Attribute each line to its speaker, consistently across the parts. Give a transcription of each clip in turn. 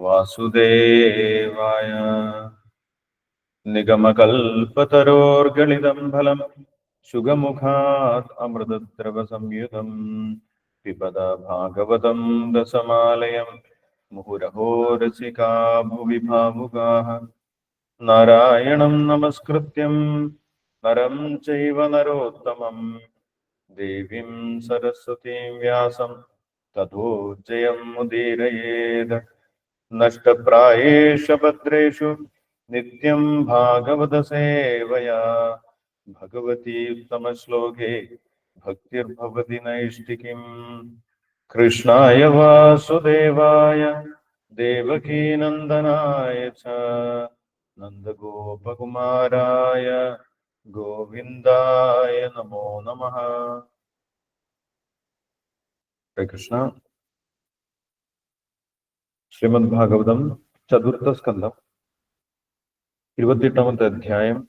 Speaker 1: വാസുദേവായ. നിഗമകൽപതരോർഗളിതം ഫലം ശുഗമുഖാത് അമൃതദ്രവ സംയുതം പിബത ഭാഗവതം ദശമാലയം മുഹുരഹോരസികാ ഭുവി ഭാവുകാഹ നാരായണം നമസ്കൃത്യം. നരം ചൈവ നരോത്തമം. ദേവീം സരസ്വതീം വ്യാസം. തഥോ ജയം മുദീരയേത് नष्टप्रायेष भद्रेषु नित्यं भागवतसेवया। भगवतीतमश्लोके भक्तिर्भवति नैष्टिकीम् कृष्णाय वासुदेवाय देवकीनन्दनाय च, नन्दगोपकुमाराय, गोविन्दाय नमो नमः। कृष्ण। ശ്രീമദ് ഭാഗവതം ചതുർത്ഥ സ്കന്ധം ഇരുപത്തിയെട്ടാമത്തെ അധ്യായം.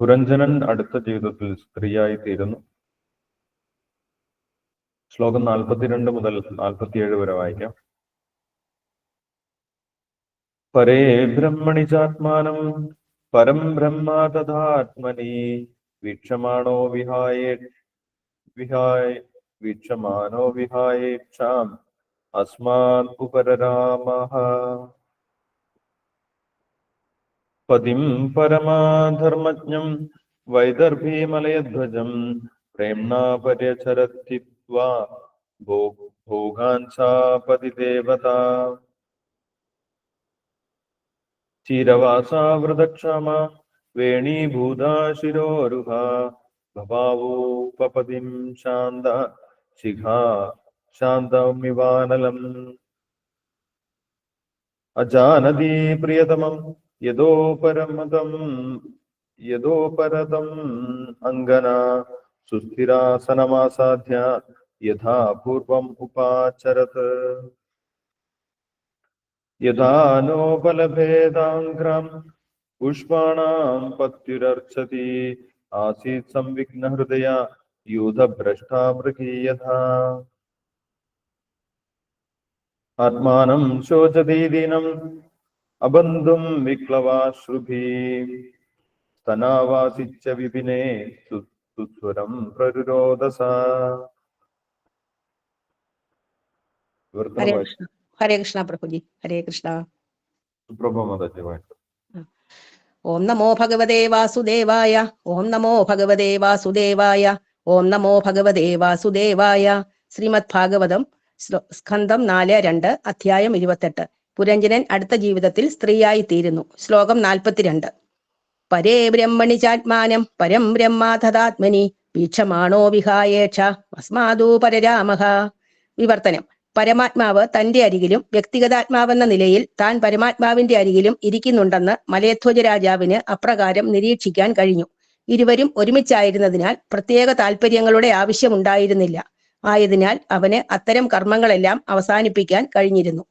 Speaker 1: പുരഞ്ജനൻ അടുത്ത ജീവിതത്തിൽ സ്ത്രീയായി തീരുന്നു ശ്ലോകം നാൽപ്പത്തിരണ്ട് മുതൽ നാൽപ്പത്തിയേഴ് വരെ വായിക്കാം. പരേ ബ്രഹ്മണി ചാത്മാനം പരം ബ്രഹ്മ തഥാത്മനി വീക്ഷമാണോ വിഹായേ വിഹായ വീക്ഷമാനോ വിഹായേക്ഷാം? അസ്മാൻ ഉപരരാമഹ പതിം പരമാധർമ്മജ്ഞം വൈദർഭീമലയധ്വജം പ്രേംണാ പര്യചരത്തിത്വാ ഭോ ഭോഗാൻ സാപതി ദേവത ചിരവാസാവൃതക്ഷമ വേണീഭൂതാ ശിരോരുഹ ഭവാവോപപതിം ശാന്ത ശിഖാ शान्तौमिवानलम् अजानदी प्रियतम यदोपरमतं यदोपरतम् अङ्गना, सुस्थिरासनमासाध्य, यथा पूर्वम् उपाचरत्। यथा नोपलभेदाङ्ग्राम् पुष्पाणाम् पत्युरर्चति, आसीत् संविघ्नहृदया यूथभ्रष्टामृगी यथा ആത്മാനം ശോചതീദീനം അബന്ധും വിക്ലവാശ്രുഭി സ്തനാവാസിച്ച വിപിനെ സുസ്വരം പ്രരുരോദസ.
Speaker 2: ഹരേ കൃഷ്ണ. പ്രഭുജി. ഹരേ കൃഷ്ണ.
Speaker 1: സുപ്രഭമതജ്ഞമായിട്ട്
Speaker 2: ഓം നമോ ഭഗവതേ വാസുദേവായ ഓം നമോ ഭഗവതേ വാസുദേവായ ഓം നമോ ഭഗവതേ വാസുദേവായ. ശ്രീമദ് ഭാഗവതം സ്കന്ധം നാല് രണ്ട് അധ്യായം ഇരുപത്തെട്ട്. പുരഞ്ജനൻ അടുത്ത ജീവിതത്തിൽ സ്ത്രീയായി തീരുന്നു ശ്ലോകം നാൽപ്പത്തിരണ്ട്. പരേ ബ്രഹ്മണി ചാത്മാനം പരം ബ്രഹ്മാതാത്മനി വീക്ഷമാണോ വിഹായേക്ഷ അസ്മാദൂ പരരാമഹ. വിവർത്തനം. പരമാത്മാവ് തന്റെ അരികിലും വ്യക്തിഗതാത്മാവെന്ന നിലയിൽ താൻ പരമാത്മാവിന്റെ അരികിലും ഇരിക്കുന്നുണ്ടെന്ന് മലയധ്വജ രാജാവിന് അപ്രകാരം നിരീക്ഷിക്കാൻ കഴിഞ്ഞു. ഇരുവരും ഒരുമിച്ചായിരുന്നതിനാൽ പ്രത്യേക താല്പര്യങ്ങളുടെ ആവശ്യമുണ്ടായിരുന്നില്ല. ആയതിനാൽ അവന് അത്തരം കർമ്മങ്ങളെല്ലാം അവസാനിപ്പിക്കാൻ കഴിഞ്ഞിരുന്നു.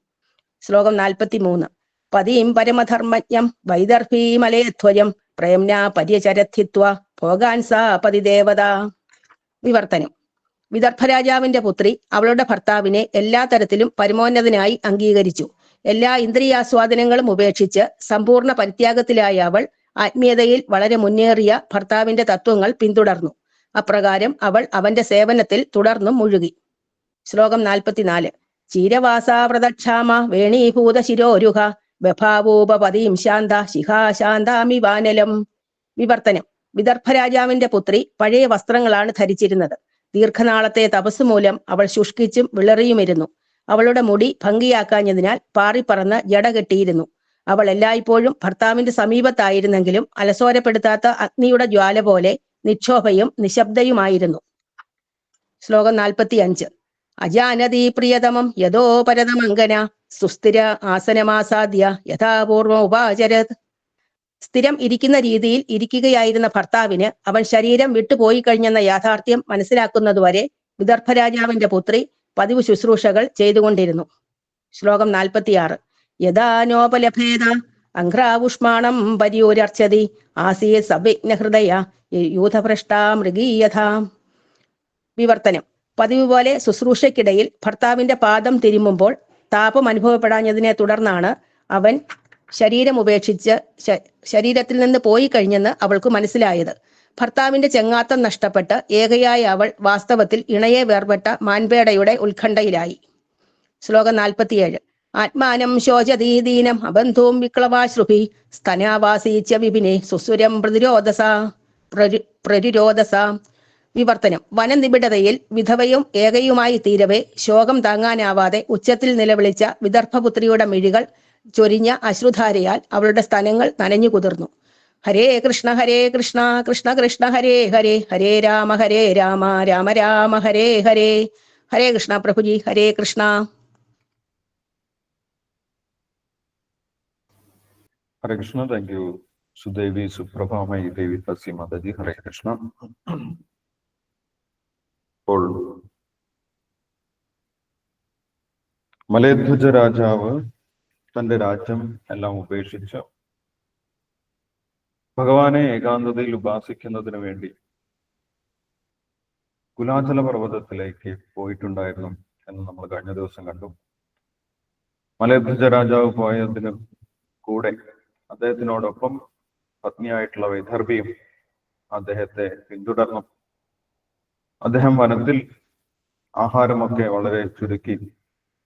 Speaker 2: ശ്ലോകം നാൽപ്പത്തി മൂന്ന് പതിയും പരമധർമ്മജ്ഞം വൈദർഭീമലയധ്വജം പ്രേംന പര്യചരഥിത്വ ഭോഗാൻ സാ പതിദേവത. വിവർത്തനം. വിദർഭരാജാവിന്റെ പുത്രി അവളുടെ ഭർത്താവിനെ എല്ലാ തരത്തിലും പരമോന്നതനായി അംഗീകരിച്ചു. എല്ലാ ഇന്ദ്രിയാസ്വാദനങ്ങളും ഉപേക്ഷിച്ച് സമ്പൂർണ പരിത്യാഗത്തിലായ അവൾ ആത്മീയതയിൽ വളരെ മുന്നേറിയ ഭർത്താവിന്റെ തത്വങ്ങൾ പിന്തുടർന്നു. അപ്രകാരം അവൾ അവന്റെ സേവനത്തിൽ തുടർന്നും മുഴുകി. ശ്ലോകം നാൽപ്പത്തിനാല്. ചീരവാസാവ്രതക്ഷാമ വേണീഭൂത ശിരോരുഹ ബഭാവോപപതിം ശാന്ത ശിഖാശാന്താമി വാനലം. വിവർത്തനം. വിദർഭരാജാവിന്റെ പുത്രി പഴയ വസ്ത്രങ്ങളാണ് ധരിച്ചിരുന്നത്. ദീർഘനാളത്തെ തപസ് മൂലം അവൾ ശുഷ്കിച്ചും വിളറിയുമിരുന്നു. അവളുടെ മുടി ഭംഗിയാക്കാഞ്ഞതിനാൽ പാറിപ്പറന്ന് ജട കെട്ടിയിരുന്നു. അവൾ എല്ലായ്പ്പോഴും ഭർത്താവിന്റെ സമീപത്തായിരുന്നെങ്കിലും അലസോരപ്പെടുത്താത്ത അഗ്നിയുടെ ജ്വാല പോലെ നിക്ഷോഭയും നിശബ്ദയുമായിരുന്നു. ശ്ലോകം നാൽപ്പത്തി അഞ്ച് അജാനതീ പ്രിയതമം യഥോ പരതമംഗന സുസ്ഥിര ആസനമാസാദ്യ യഥാപൂർവം ഉപാചരത്. സ്ഥിരം ഇരിക്കുന്ന രീതിയിൽ ഇരിക്കുകയായിരുന്ന ഭർത്താവിന് അവൻ ശരീരം വിട്ടുപോയി കഴിഞ്ഞെന്ന യാഥാർത്ഥ്യം മനസ്സിലാക്കുന്നതുവരെ വിദർഭരാജാവിന്റെ പുത്രി പതിവ് ശുശ്രൂഷകൾ ചെയ്തുകൊണ്ടിരുന്നു. ശ്ലോകം നാൽപ്പത്തിയാറ്. യഥാനോപലഭേദ അഘ്രാവുഷ്മാണം പര്യൂരർച്ചതി. ആസീ സവിഘ്നഹൃദയ യൂഥഭ്രഷ്ടാ മൃഗീയഥ. വിവർത്തനം. പതിവ് പോലെ ശുശ്രൂഷയ്ക്കിടയിൽ ഭർത്താവിന്റെ പാദം തിരുമുമ്പോൾ താപം അനുഭവപ്പെടാഞ്ഞതിനെ തുടർന്നാണ് അവൻ ശരീരം ഉപേക്ഷിച്ച് ശരീരത്തിൽ നിന്ന് പോയി കഴിഞ്ഞെന്ന് അവൾക്ക് മനസ്സിലായത്. ഭർത്താവിന്റെ ചെങ്ങാത്തം നഷ്ടപ്പെട്ട് ഏകയായ അവൾ വാസ്തവത്തിൽ ഇണയെ വേർപെട്ട മാൻപേടയുടെ ഉത്കണ്ഠയിലായി. ശ്ലോകം നാൽപ്പത്തിയേഴ്. ആത്മാനം ശോചതീദീനം അബന്ധവും വിക്ലവാശ്രുഭി സ്തനാവാസീച്ച വിപിനെ സുസുരം പ്രതിരോധസ പ്രതിരോധസ. വിവർത്തനം. വനനിബിഡതയിൽ വിധവയും ഏകയുമായി തീരവേ ശോകം താങ്ങാനാവാതെ ഉച്ചത്തിൽ നിലവിളിച്ച വിദർഭപുത്രിയുടെ മിഴികൾ ചൊരിഞ്ഞ അശ്രുധാരയാൽ അവളുടെ സ്തനങ്ങൾ നനഞ്ഞു കുതിർന്നു. ഹരേ കൃഷ്ണ ഹരേ കൃഷ്ണ കൃഷ്ണ കൃഷ്ണ ഹരേ ഹരേ ഹരേ രാമ ഹരേ രാമ രാമ രാമ ഹരേ ഹരേ. ഹരേ കൃഷ്ണ പ്രഭുജി ഹരേ കൃഷ്ണ.
Speaker 1: ഹരേ കൃഷ്ണ. താങ്ക് യു സുദേവി സുപ്രഭാമയി ദേവി തസി മാതാജി. ഹരേ കൃഷ്ണ. ഇപ്പോൾ മലയധ്വജ രാജാവ് തന്റെ രാജ്യം എല്ലാം ഉപേക്ഷിച്ച് ഭഗവാനെ ഏകാന്തതയിൽ ഉപാസിക്കുന്നതിന് വേണ്ടി കുലാചല പർവതത്തിലേക്ക് പോയിട്ടുണ്ടായിരുന്നു എന്ന് നമ്മൾ കഴിഞ്ഞ ദിവസം കണ്ടു. മലയധ്വജ രാജാവ് പോയതിന് കൂടെ അദ്ദേഹത്തിനോടൊപ്പം പത്നിയായിട്ടുള്ള വൈദർഭിയും അദ്ദേഹത്തെ പിന്തുടർന്നു. അദ്ദേഹം വനത്തിൽ ആഹാരമൊക്കെ വളരെ ചുരുക്കി.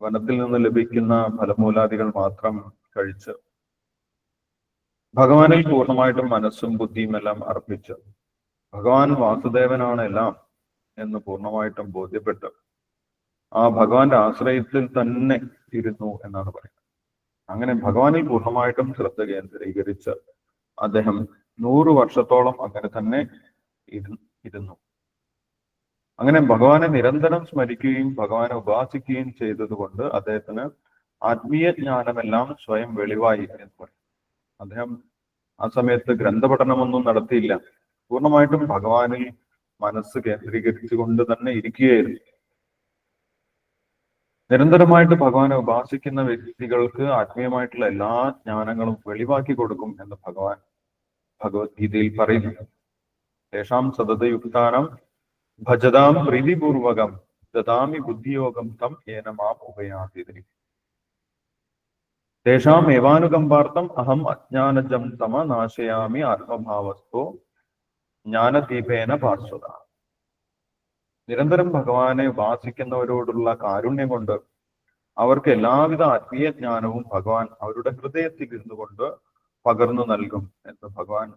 Speaker 1: വനത്തിൽ നിന്ന് ലഭിക്കുന്ന ഫലമൂലാദികൾ മാത്രം കഴിച്ച് ഭഗവാനിൽ പൂർണമായിട്ടും മനസ്സും ബുദ്ധിയും എല്ലാം അർപ്പിച്ച് ഭഗവാൻ വാസുദേവനാണ് എല്ലാം എന്ന് പൂർണമായിട്ടും ബോധ്യപ്പെട്ട് ആ ഭഗവാന്റെ ആശ്രയത്തിൽ തന്നെ ഇരുന്നു എന്നാണ് പറയുന്നത്. അങ്ങനെ ഭഗവാനിൽ പൂർണമായിട്ടും ശ്രദ്ധ കേന്ദ്രീകരിച്ച് അദ്ദേഹം നൂറ് വർഷത്തോളം അങ്ങനെ തന്നെ ഇരു- ഇരുന്നു. അങ്ങനെ ഭഗവാനെ നിരന്തരം സ്മരിക്കുകയും ഭഗവാനെ ഉപാസിക്കുകയും ചെയ്തതുകൊണ്ട് അദ്ദേഹത്തിന് ആത്മീയ ജ്ഞാനമെല്ലാം സ്വയം വെളിവായി. എന്ന് പറയും അദ്ദേഹം ആ സമയത്ത് ഗ്രന്ഥപഠനമൊന്നും നടത്തിയില്ല. പൂർണമായിട്ടും ഭഗവാനിൽ മനസ്സ് കേന്ദ്രീകരിച്ചുകൊണ്ട് തന്നെ ഇരിക്കുകയായിരുന്നു. നിരന്തരമായിട്ട് ഭഗവാനെ ഉപാസിക്കുന്ന വ്യക്തികൾക്ക് ആത്മീയമായിട്ടുള്ള എല്ലാ ജ്ഞാനങ്ങളും വെളിവാക്കി കൊടുക്കും എന്ന് ഭഗവാൻ ഭഗവത്ഗീതയിൽ പറയുന്നു. തേഷാം സതതയുക്താനം ഭജതാം പ്രീതിപൂർവകം ദദാമി ബുദ്ധിയോഗം തം ഏനമാം ഉപയാതിരി തേഷാം ഏവാനുകമ്പാർത്ഥം അഹം അജ്ഞാനജം തമ നാശയാമി ആത്മഭാവസ്ഥോ ജ്ഞാനദീപേന ഭാസ്വത നിരന്തരം ഭഗവാനെ ഉപാസിക്കുന്നവരോടുള്ള കാരുണ്യം കൊണ്ട് അവർക്ക് എല്ലാവിധ ആത്മീയ ജ്ഞാനവും ഭഗവാൻ അവരുടെ ഹൃദയത്തിൽ ഇരുന്നുകൊണ്ട് പകർന്നു നൽകും എന്ന് ഭഗവാൻ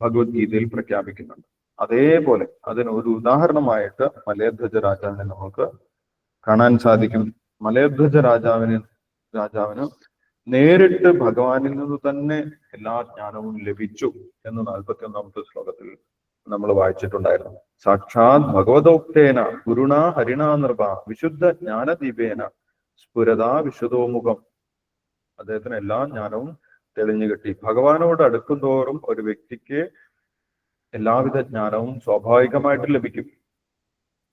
Speaker 1: ഭഗവത്ഗീതയിൽ പ്രഖ്യാപിക്കുന്നുണ്ട്. അതേപോലെ അതിന് ഒരു ഉദാഹരണമായിട്ട് മലയധ്വജ രാജാവിനെ നമുക്ക് കാണാൻ സാധിക്കും. മലയധ്വജ രാജാവിന് രാജാവിന് നേരിട്ട് ഭഗവാനിൽ നിന്ന് തന്നെ എല്ലാ ജ്ഞാനവും ലഭിച്ചു എന്ന് നാൽപ്പത്തി ഒന്നാമത്തെ ശ്ലോകത്തിൽ നമ്മൾ വായിച്ചിട്ടുണ്ടായിരുന്നു. സാക്ഷാത് ഭഗവതോക്തേന ഗുരുണ ഹരിണ നൃപ വിശുദ്ധ ജ്ഞാനദീപേന സ്ഫുരതാ വിശുദ്ധോമുഖം. അദ്ദേഹത്തിന് എല്ലാ ജ്ഞാനവും തെളിഞ്ഞു കിട്ടി. ഭഗവാനോട് അടുക്കും തോറും ഒരു വ്യക്തിക്ക് എല്ലാവിധ ജ്ഞാനവും സ്വാഭാവികമായിട്ട് ലഭിക്കും.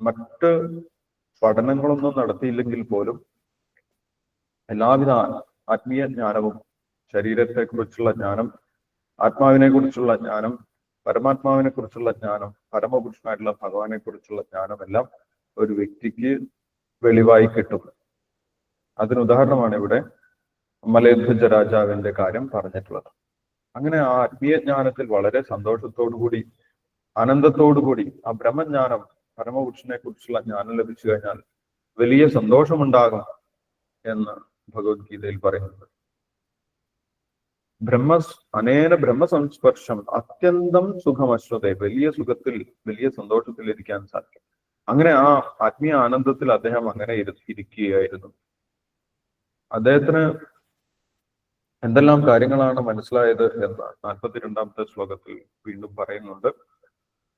Speaker 1: മറ്റ് പഠനങ്ങളൊന്നും നടത്തിയില്ലെങ്കിൽ പോലും എല്ലാവിധ ആത്മീയ ജ്ഞാനവും ശരീരത്തെ കുറിച്ചുള്ള ജ്ഞാനം ആത്മാവിനെ കുറിച്ചുള്ള ജ്ഞാനം പരമാത്മാവിനെ കുറിച്ചുള്ള ജ്ഞാനം പരമപുരുഷനായിട്ടുള്ള ഭഗവാനെ കുറിച്ചുള്ള ജ്ഞാനം എല്ലാം ഒരു വ്യക്തിക്ക് വെളിവായി കിട്ടും. അതിന് ഉദാഹരണമാണ് ഇവിടെ മലയധ്വജ രാജാവിന്റെ കാര്യം പറഞ്ഞിട്ടുള്ളത്. അങ്ങനെ ആ ആത്മീയ ജ്ഞാനത്തിൽ വളരെ സന്തോഷത്തോടു കൂടി ആനന്ദത്തോടു കൂടി ആ ബ്രഹ്മജ്ഞാനം പരമപുരുഷനെ കുറിച്ചുള്ള ജ്ഞാനം ലഭിച്ചു കഴിഞ്ഞാൽ വലിയ സന്തോഷമുണ്ടാകും എന്ന് ഭഗവത്ഗീതയിൽ പറയുന്നുണ്ട്. ബ്രഹ്മ അനേന ബ്രഹ്മസംസ്പർശം അത്യന്തം സുഖമശ്വത വലിയ സുഖത്തിൽ വലിയ സന്തോഷത്തിൽ ഇരിക്കാൻ സാധിക്കും. അങ്ങനെ ആ ആത്മീയ ആനന്ദത്തിൽ അദ്ദേഹം അങ്ങനെ ഇരു- ഇരിക്കുകയായിരുന്നു. അദ്ദേഹത്തിന് എന്തെല്ലാം കാര്യങ്ങളാണ് മനസ്സിലായത് എന്ന് നാൽപ്പത്തിരണ്ടാമത്തെ ശ്ലോകത്തിൽ വീണ്ടും പറയുന്നുണ്ട്.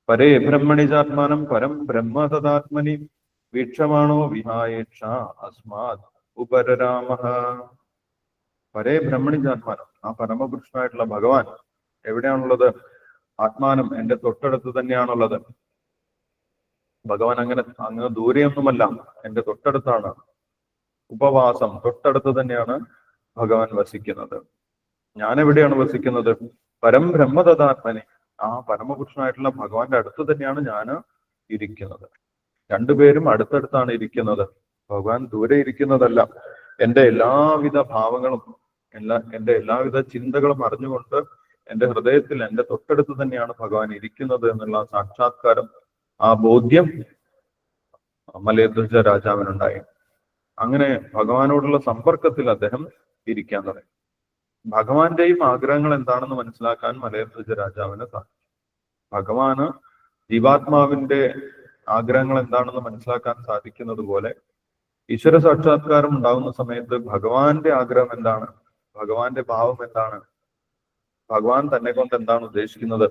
Speaker 1: പരേ ബ്രഹ്മണിജാത്മാനം പരം ബ്രഹ്മ തദാത്മനി വീക്ഷമാണോ വിഹായേക്ഷ അസ്മാത് ഉപരരാമ പരേ ബ്രഹ്മണിജാത്മാനം ആ പരമപുരുഷനായിട്ടുള്ള ഭഗവാൻ എവിടെയാണുള്ളത്? ആത്മാനം എന്റെ തൊട്ടടുത്ത് തന്നെയാണുള്ളത്. ഭഗവാൻ അങ്ങനെ അങ്ങ് ദൂരെയൊന്നുമല്ല എന്റെ തൊട്ടടുത്താണ്. ഉപവാസം തൊട്ടടുത്ത് തന്നെയാണ് ഭഗവാൻ വസിക്കുന്നത്. ഞാൻ എവിടെയാണ് വസിക്കുന്നത്? പരം ബ്രഹ്മദത്താത്മനെ ആ പരമപുരുഷനായിട്ടുള്ള ഭഗവാന്റെ അടുത്ത് തന്നെയാണ് ഞാൻ ഇരിക്കുന്നത്. രണ്ടുപേരും അടുത്തടുത്താണ് ഇരിക്കുന്നത്. ഭഗവാൻ ദൂരെ ഇരിക്കുന്നതല്ല എന്റെ എല്ലാവിധ ഭാവങ്ങളും എല്ലാ എന്റെ എല്ലാവിധ ചിന്തകളും അറിഞ്ഞുകൊണ്ട് എന്റെ ഹൃദയത്തിൽ എന്റെ തൊട്ടടുത്ത് തന്നെയാണ് ഭഗവാൻ ഇരിക്കുന്നത് എന്നുള്ള സാക്ഷാത്കാരം ആ ബോധ്യം മലയധ്വജ രാജാവിനുണ്ടായി. അങ്ങനെ ഭഗവാനോടുള്ള സമ്പർക്കത്തിൽ അദ്ദേഹം ഇരിക്കാൻ തുടങ്ങി. ഭഗവാന്റെയും ആഗ്രഹങ്ങൾ എന്താണെന്ന് മനസ്സിലാക്കാൻ മലയധ്വജ രാജാവിന് സാധിച്ചു. ഭഗവാന് ജീവാത്മാവിന്റെ ആഗ്രഹങ്ങൾ എന്താണെന്ന് മനസ്സിലാക്കാൻ സാധിക്കുന്നത് പോലെ ഈശ്വര സാക്ഷാത്കാരം ഉണ്ടാകുന്ന സമയത്ത് ഭഗവാന്റെ ആഗ്രഹം എന്താണ്? ഭഗവാന്റെ ഭാവം എന്താണ്? ഭഗവാൻ തന്നെ കൊണ്ട് എന്താണ് ഉദ്ദേശിക്കുന്നത്?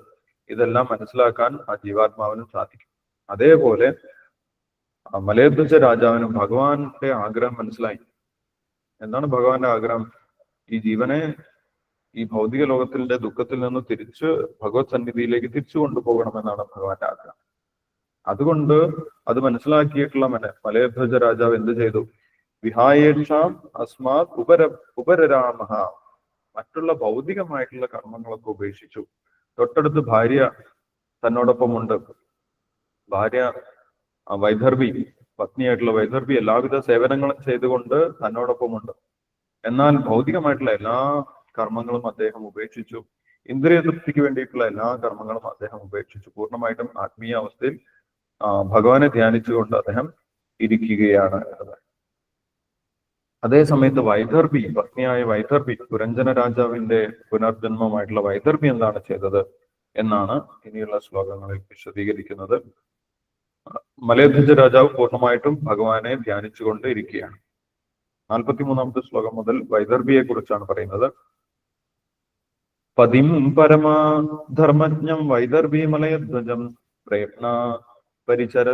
Speaker 1: ഇതെല്ലാം മനസ്സിലാക്കാൻ ആ ജീവാത്മാവിനും സാധിക്കും. അതേപോലെ മലയധ്വജ രാജാവിനും ഭഗവാന്റെ ആഗ്രഹം മനസ്സിലായി. എന്താണ് ഭഗവാന്റെ ആഗ്രഹം? ഈ ജീവനെ ഈ ഭൗതിക ലോകത്തിന്റെ ദുഃഖത്തിൽ നിന്ന് തിരിച്ച് ഭഗവത് സന്നിധിയിലേക്ക് തിരിച്ചു കൊണ്ടുപോകണമെന്നാണ് ഭഗവാന്റെ ആഗ്രഹം. അതുകൊണ്ട് അത് മനസ്സിലാക്കിയിട്ടുള്ള മല മലയധ്വജ രാജാവ് എന്ത് ചെയ്തു? വിഹായേഷാം അസ്മാത് ഉപര ഉപരരാമഹ. മറ്റുള്ള ഭൗതികമായിട്ടുള്ള കർമ്മങ്ങളൊക്കെ ഉപേക്ഷിച്ചു. തൊട്ടടുത്ത് ഭാര്യ തന്നോടൊപ്പമുണ്ട്. ഭാര്യ വൈദർഭി പത്നിയായിട്ടുള്ള വൈദർഭി എല്ലാവിധ സേവനങ്ങളും ചെയ്തുകൊണ്ട് തന്നോടൊപ്പമുണ്ട്. എന്നാൽ ഭൗതികമായിട്ടുള്ള എല്ലാ കർമ്മങ്ങളും അദ്ദേഹം ഉപേക്ഷിച്ചു. ഇന്ദ്രിയ തൃപ്തിക്ക് വേണ്ടിയിട്ടുള്ള എല്ലാ കർമ്മങ്ങളും അദ്ദേഹം ഉപേക്ഷിച്ചു. പൂർണമായിട്ടും ആത്മീയ അവസ്ഥയിൽ ഭഗവാനെ ധ്യാനിച്ചുകൊണ്ട് അദ്ദേഹം ഇരിക്കുകയാണ്. എന്നത് അതേ സമയത്ത് വൈദർഭി പത്നിയായ വൈദർഭി പുരഞ്ജന രാജാവിന്റെ പുനർജന്മമായിട്ടുള്ള വൈദർഭി എന്താണ് ചെയ്തത് എന്നാണ് ഇനിയുള്ള ശ്ലോകങ്ങളിൽ വിശദീകരിക്കുന്നത്. മലയധ്വജ രാജാവ് പൂർണമായിട്ടും ഭഗവാനെ ധ്യാനിച്ചുകൊണ്ട് ഇരിക്കുകയാണ്. നാൽപ്പത്തിമൂന്നാമത്തെ ശ്ലോകം മുതൽ വൈദർഭിയെ കുറിച്ചാണ് പറയുന്നത്. പതിം പരമാധർമ്മജ്ഞം വൈദർഭി മലയധ്വജം പ്രയത്ന പരിചര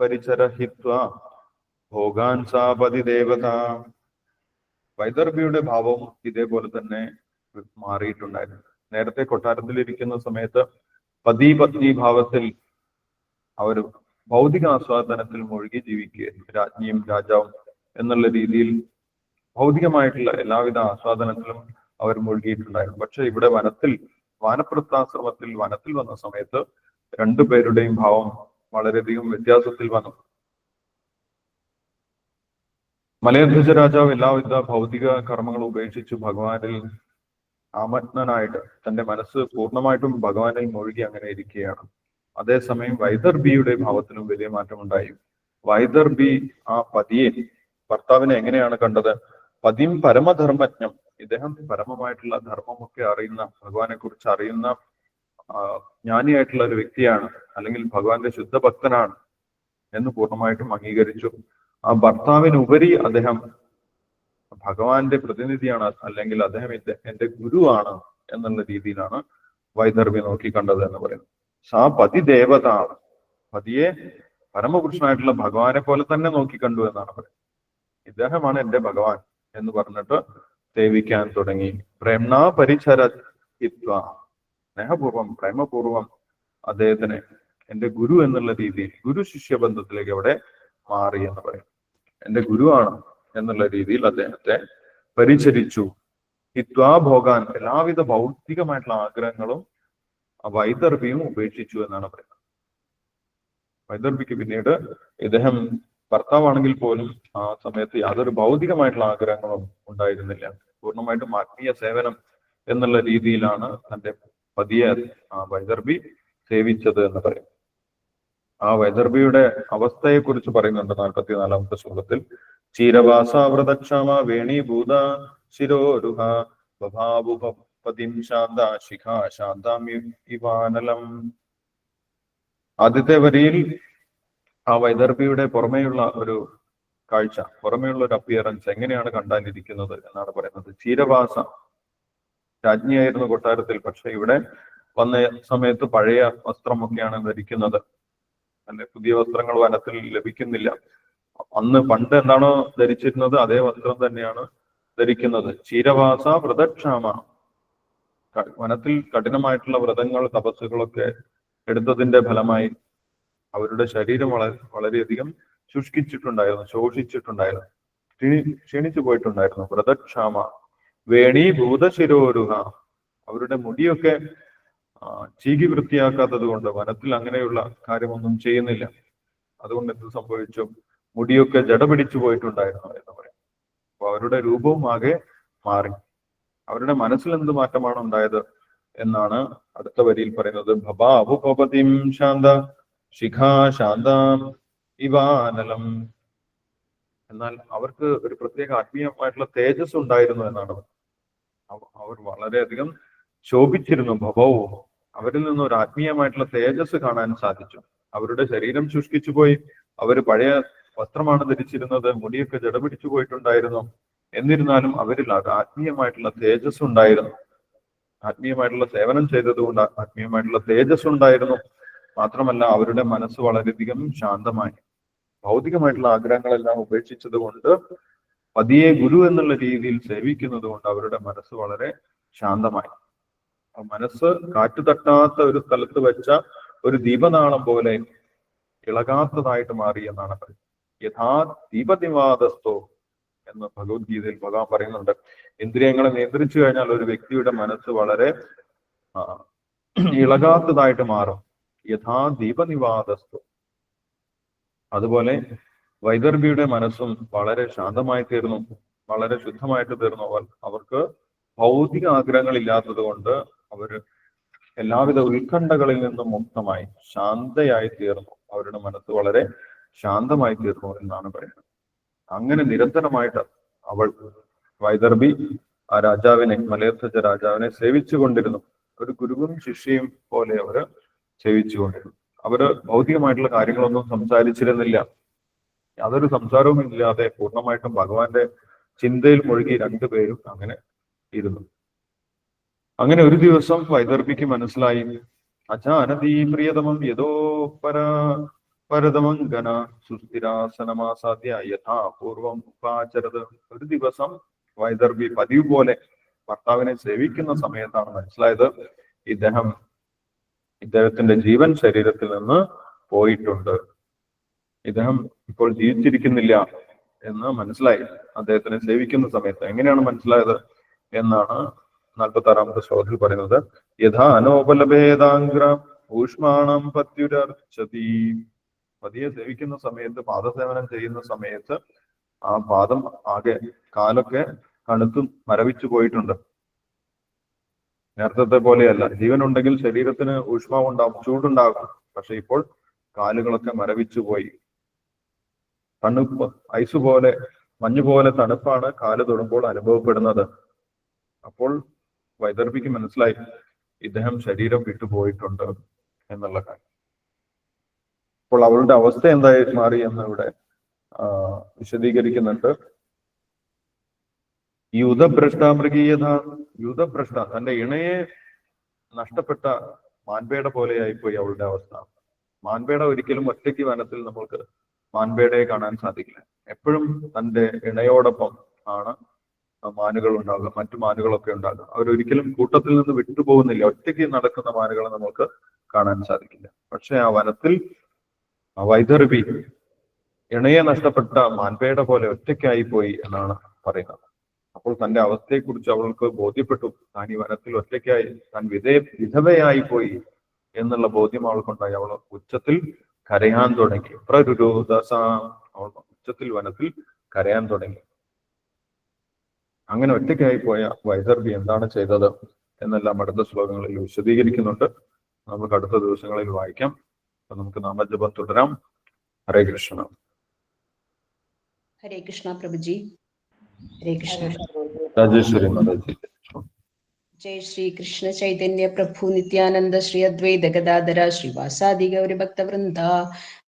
Speaker 1: പരിചരഹിത്വ ഭോഗാൻ സാപതി ദേവത. വൈദർഭിയുടെ ഭാവവും ഇതേപോലെ തന്നെ മാറിയിട്ടുണ്ടായിരുന്നു. നേരത്തെ കൊട്ടാരത്തിൽ ഇരിക്കുന്ന സമയത്ത് പതി പത്നി ഭാവത്തിൽ അവർ ഭൗതിക ആസ്വാദനത്തിൽ മുഴുകി ജീവിക്കുകയായിരുന്നു. രാജ്ഞിയും രാജാവും എന്നുള്ള രീതിയിൽ ഭൗതികമായിട്ടുള്ള എല്ലാവിധ ആസ്വാദനത്തിലും അവർ മുഴുകിയിട്ടുണ്ടായിരുന്നു. പക്ഷെ ഇവിടെ വനത്തിൽ വാനപ്രസ്ഥാശ്രമത്തിൽ വനത്തിൽ വന്ന സമയത്ത് രണ്ടുപേരുടെയും ഭാവം വളരെയധികം വ്യത്യാസത്തിൽ വന്നു. മലയധ്വജ രാജാവ് എല്ലാവിധ ഭൗതിക കർമ്മങ്ങളും ഉപേക്ഷിച്ച് ഭഗവാനിൽ ആമഗ്നനായിട്ട് തന്റെ മനസ്സ് പൂർണമായിട്ടും ഭഗവാനിൽ മുഴുകി അങ്ങനെ ഇരിക്കുകയാണ്. അതേസമയം വൈദർബിയുടെ ഭാവത്തിലും വലിയ മാറ്റമുണ്ടായി. വൈദർബി ആ പതിയെ ഭർത്താവിനെ എങ്ങനെയാണ് കണ്ടത്? പതിയും പരമധർമ്മജ്ഞം. ഇദ്ദേഹം പരമമായിട്ടുള്ള ധർമ്മമൊക്കെ അറിയുന്ന ഭഗവാനെ കുറിച്ച് അറിയുന്ന ജ്ഞാനിയായിട്ടുള്ള ഒരു വ്യക്തിയാണ്. അല്ലെങ്കിൽ ഭഗവാന്റെ ശുദ്ധ ഭക്തനാണ് എന്ന് പൂർണമായിട്ടും അംഗീകരിച്ചു. ആ ഭർത്താവിനുപരി അദ്ദേഹം ഭഗവാന്റെ പ്രതിനിധിയാണ് അല്ലെങ്കിൽ അദ്ദേഹം എന്റെ ഗുരുവാണ് എന്നുള്ള രീതിയിലാണ് വൈദർഭ്യം നോക്കി കണ്ടത് എന്ന് പറയുന്നത്. സാ പതി ദേവത പതിയെ പരമപുരുഷനായിട്ടുള്ള ഭഗവാനെ പോലെ തന്നെ നോക്കി കണ്ടു എന്നാണ് പറയുന്നത്. ഇദ്ദേഹമാണ് എന്റെ ഭഗവാൻ എന്ന് പറഞ്ഞിട്ട് സേവിക്കാൻ തുടങ്ങി. പ്രേംണ പരിചര സ്നേഹപൂർവം പ്രേമപൂർവം അദ്ദേഹത്തിനെ എന്റെ ഗുരു എന്നുള്ള രീതിയിൽ ഗുരു ശിഷ്യ ബന്ധത്തിലേക്ക് അവിടെ മാറി എന്ന് പറയും. എന്റെ ഗുരുവാണ് എന്നുള്ള രീതിയിൽ അദ്ദേഹത്തെ പരിചരിച്ചു. ഹിത്വാ ഭോഗാൻ എല്ലാവിധ ഭൗതികമായിട്ടുള്ള ആഗ്രഹങ്ങളും ആ ഉപേക്ഷിച്ചു എന്നാണ് പറയുന്നത്. വൈദർഭിക്ക് പിന്നീട് ഇദ്ദേഹം ഭർത്താവാണെങ്കിൽ പോലും ആ സമയത്ത് യാതൊരു ഭൗതികമായിട്ടുള്ള ആഗ്രഹങ്ങളും ഉണ്ടായിരുന്നില്ല. പൂർണമായിട്ടും ആത്മീയ സേവനം എന്നുള്ള രീതിയിലാണ് തന്റെ പതിയെ വൈദർഭി സേവിച്ചത് എന്ന് പറയും. ആ വൈദർഭിയുടെ അവസ്ഥയെ കുറിച്ച് പറയുന്നുണ്ട് നാൽപ്പത്തിനാലാമത്തെ ശ്ലോകത്തിൽ. ചീരവാസാവൃതക്ഷമ വേണീഭൂത ശിരോരുഹ ബഭാവുപതിം ശാന്ത ശിഖ ശാന്താം ഇവാനലം. ആദ്യത്തെ വരിയിൽ ആ വൈദർഭിയുടെ പുറമേയുള്ള ഒരു കാഴ്ച പുറമേയുള്ള ഒരു അപ്പിയറൻസ് എങ്ങനെയാണ് കണ്ടാനിരിക്കുന്നത് എന്നാണ് പറയുന്നത്. ചീരവാസ രാജ്ഞിയായിരുന്നു കൊട്ടാരത്തിൽ പക്ഷെ ഇവിടെ വന്ന സമയത്ത് പഴയ വസ്ത്രമൊക്കെയാണ് ധരിക്കുന്നത്. അല്ലെ പുതിയ വസ്ത്രങ്ങൾ വനത്തിൽ ലഭിക്കുന്നില്ല. അന്ന് പണ്ട് എന്താണോ ധരിച്ചിരുന്നത് അതേ വസ്ത്രം തന്നെയാണ് ധരിക്കുന്നത്. ക്ഷീരവാസ വ്രതക്ഷാമ. വനത്തിൽ കഠിനമായിട്ടുള്ള വ്രതങ്ങൾ തപസ്സുകളൊക്കെ എടുത്തതിന്റെ ഫലമായി അവരുടെ ശരീരം വളരെ വളരെയധികം ശുഷ്കിച്ചിട്ടുണ്ടായിരുന്നു ശോഷിച്ചിട്ടുണ്ടായിരുന്നു. ക്ഷീണി- ക്ഷീണിച്ചു പോയിട്ടുണ്ടായിരുന്നു. വ്രതക്ഷാമ. വേണി ഭൂതശിരോരുഹ. അവരുടെ മുടിയൊക്കെ ചീകി വൃത്തിയാക്കാത്തത് കൊണ്ട് വനത്തിൽ അങ്ങനെയുള്ള കാര്യമൊന്നും ചെയ്യുന്നില്ല. അതുകൊണ്ട് എന്ത് സംഭവിച്ചു? മുടിയൊക്കെ ജട പിടിച്ചു പോയിട്ടുണ്ടായിരുന്നു എന്ന് പറയും. അപ്പൊ അവരുടെ രൂപവും ആകെ മാറി. അവരുടെ മനസ്സിൽ എന്ത് മാറ്റമാണ് ഉണ്ടായത് എന്നാണ് അടുത്ത വരിയിൽ പറയുന്നത്. ഭവാപുപതിം ശാന്ത ശിഖാ ശാന്താം ഇവാനലം. എന്നാൽ അവർക്ക് ഒരു പ്രത്യേക ആത്മീയമായിട്ടുള്ള തേജസ് ഉണ്ടായിരുന്നു എന്നാണ് അവ- അവർ വളരെയധികം ശോഭിച്ചിരുന്നു ഭവവും അവരിൽ നിന്ന് ഒരു ആത്മീയമായിട്ടുള്ള തേജസ് കാണാൻ സാധിച്ചു. അവരുടെ ശരീരം ശുഷ്കിച്ചു പോയി. അവർ പഴയ വസ്ത്രമാണ് ധരിച്ചിരുന്നത്. മുടിയൊക്കെ ജടപിടിച്ചു പോയിട്ടുണ്ടായിരുന്നു. എന്നിരുന്നാലും അവരിൽ അത് ആത്മീയമായിട്ടുള്ള തേജസ് ഉണ്ടായിരുന്നു. ആത്മീയമായിട്ടുള്ള സേവനം ചെയ്തതുകൊണ്ട് ആത്മീയമായിട്ടുള്ള തേജസ് ഉണ്ടായിരുന്നു. മാത്രമല്ല അവരുടെ മനസ്സ് വളരെയധികം ശാന്തമായി. ഭൗതികമായിട്ടുള്ള ആഗ്രഹങ്ങളെല്ലാം ഉപേക്ഷിച്ചത് കൊണ്ട് പതിയെ ഗുരു എന്നുള്ള രീതിയിൽ സേവിക്കുന്നത് കൊണ്ട് അവരുടെ മനസ്സ് വളരെ ശാന്തമായി. മനസ്സ് കാറ്റു തട്ടാത്ത ഒരു സ്ഥലത്ത് വെച്ച ഒരു ദീപനാളം പോലെ ഇളകാത്തതായിട്ട് മാറി എന്നാണ് പറയുന്നത്. യഥാ ദീപനിവാദസ്ഥോ എന്ന് ഭഗവത്ഗീതയിൽ ഭഗവാൻ പറയുന്നുണ്ട്. ഇന്ദ്രിയങ്ങളെ നിയന്ത്രിച്ചു കഴിഞ്ഞാൽ ഒരു വ്യക്തിയുടെ മനസ്സ് വളരെ ഇളകാത്തതായിട്ട് മാറും. യഥാ ദീപനിവാദസ്ഥോ. അതുപോലെ വൈദർഭിയുടെ മനസ്സും വളരെ ശാന്തമായി തീർന്നു വളരെ ശുദ്ധമായിട്ട് തീർന്നു. അവർക്ക് ഭൗതിക ആഗ്രഹങ്ങൾ ഇല്ലാത്തത് കൊണ്ട് അവർ എല്ലാവിധ ഉത്കണ്ഠകളിൽ നിന്നും മുക്തമായി ശാന്തയായി തീർന്നു. അവരുടെ മനസ്സ് വളരെ ശാന്തമായി തീർന്നു എന്നാണ് പറയുന്നത്. അങ്ങനെ നിരന്തരമായിട്ട് അവൾ വൈദർഭി ആ രാജാവിനെ മലയത്തച്ച രാജാവിനെ സേവിച്ചു കൊണ്ടിരുന്നു ഒരു ഗുരുവും ശിഷ്യയും പോലെ അവർ സേവിച്ചു കൊണ്ടിരുന്നു അവർ ഭൗതികമായിട്ടുള്ള കാര്യങ്ങളൊന്നും സംസാരിച്ചിരുന്നില്ല. യാതൊരു സംസാരവും ഇല്ലാതെ പൂർണമായിട്ടും ഭഗവാന്റെ ചിന്തയിൽ മുഴുകി രണ്ടുപേരും അങ്ങനെ ഇരുന്നു. അങ്ങനെ ഒരു ദിവസം വൈദർഭിക്ക് മനസ്സിലായി. അജാനതീ പ്രിയതമം യഥോ പര പരതമംഗന സുസ്ഥിരാസനമാസാദ്യ യഥാപൂർവം ഉപാചരത്. ഒരു ദിവസം വൈദർഭി പതിവ് പോലെ ഭർത്താവിനെ സേവിക്കുന്ന സമയത്താണ് മനസ്സിലായത്. ഇദ്ദേഹം ഇദ്ദേഹത്തിന്റെ ജീവൻ ശരീരത്തിൽ നിന്ന് പോയിട്ടുണ്ട്. ഇദ്ദേഹം ഇപ്പോൾ ജീവിച്ചിരിക്കുന്നില്ല എന്ന് മനസ്സിലായി. അദ്ദേഹത്തിനെ സേവിക്കുന്ന സമയത്ത് എങ്ങനെയാണ് മനസ്സിലായത് എന്നാണ് നാൽപ്പത്തി ആറാമത്തെ ശ്ലോകത്തിൽ പറയുന്നത് യഥാ അനോപലഭേദാഗ്ര ഊഷ്മാണം പത്യുരർച്ചതി പതിയെ സേവിക്കുന്ന സമയത്ത് പാദസേവനം ചെയ്യുന്ന സമയത്ത് ആ പാദം ആകെ കാലൊക്കെ കണുത്തും മരവിച്ചു പോയിട്ടുണ്ട്. നേരത്തെ പോലെയല്ല. ജീവൻ ഉണ്ടെങ്കിൽ ശരീരത്തിന് ഊഷ്മാവ് ഉണ്ടാവും ചൂടുണ്ടാകും. പക്ഷെ ഇപ്പോൾ കാലുകളൊക്കെ മരവിച്ചു പോയി. തണുപ്പ് ഐസ് പോലെ മഞ്ഞ് പോലെ തണുപ്പാണ് കാൽ തൊടുമ്പോൾ അനുഭവപ്പെടുന്നത്. അപ്പോൾ വൈദർഭിക്ക് മനസ്സിലായി ഇദ്ദേഹം ശരീരം വിട്ടുപോയിട്ടുണ്ട് എന്നുള്ള കാര്യം. അപ്പോൾ അവളുടെ അവസ്ഥ എന്തായി മാറി എന്ന് ഇവിടെ വിശദീകരിക്കുന്നുണ്ട്. യൂതഭ്രഷ്ടാമൃഗീയത യൂതഭ്രഷ്ട തന്റെ ഇണയെ നഷ്ടപ്പെട്ട മാൻപേട പോലെയായിപ്പോയി അവളുടെ അവസ്ഥ. മാൻപേട ഒരിക്കലും ഒറ്റയ്ക്ക് വനത്തിൽ നമ്മൾക്ക് മാൻപേടയെ കാണാൻ സാധിക്കില്ല. എപ്പോഴും തന്റെ ഇണയോടൊപ്പം ആണ്. മാനുകൾ ഉണ്ടാകുക മറ്റു മാനുകളൊക്കെ ഉണ്ടാകുക അവരൊരിക്കലും കൂട്ടത്തിൽ നിന്ന് വിട്ടുപോകുന്നില്ല. ഒറ്റയ്ക്ക് നടക്കുന്ന മാനുകളെ നമുക്ക് കാണാൻ സാധിക്കില്ല. പക്ഷെ ആ വനത്തിൽ ആ വൈദർഭി ഇണയെ നഷ്ടപ്പെട്ട മാൻപേട പോലെ ഒറ്റയ്ക്കായി പോയി എന്നാണ് പറയുന്നത്. അപ്പോൾ തന്റെ അവസ്ഥയെക്കുറിച്ച് അവൾക്ക് ബോധ്യപ്പെട്ടു. താൻ ഈ വനത്തിൽ ഒറ്റയ്ക്കായി താൻ വിധേ വിധവയായി പോയി എന്നുള്ള ബോധ്യം അവൾക്കുണ്ടായി. അവൾ ഉച്ചത്തിൽ കരയാൻ തുടങ്ങി. പ്രരുദാസ അവൾ ഉച്ചത്തിൽ വനത്തിൽ കരയാൻ തുടങ്ങി. അങ്ങനെ ഒറ്റയ്ക്കായി പോയ വൈദർഭി എന്താണ് ചെയ്തത് എന്നെല്ലാം അടുത്ത ശ്ലോകങ്ങളിൽ വിശദീകരിക്കുന്നുണ്ട്. നമുക്ക് അടുത്ത ദിവസങ്ങളിൽ വായിക്കാം. അപ്പൊ നമുക്ക് നാമജപം തുടരാം. ഹരേ കൃഷ്ണ.
Speaker 2: ഹരേ കൃഷ്ണ പ്രഭുജി. ഹരേ കൃഷ്ണ.
Speaker 1: രാജേശ്വരി
Speaker 2: ജയ ശ്രീ കൃഷ്ണ ചൈതന്യ പ്രഭു നിത്യാനന്ദ ശ്രീ അദ്വൈത ഗദാധര ശ്രീവാസാദി ഗൗരി ഭക്തവൃന്ദ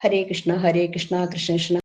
Speaker 2: ഹരേ കൃഷ്ണ ഹരേ കൃഷ്ണ കൃഷ്ണ കൃഷ്ണ.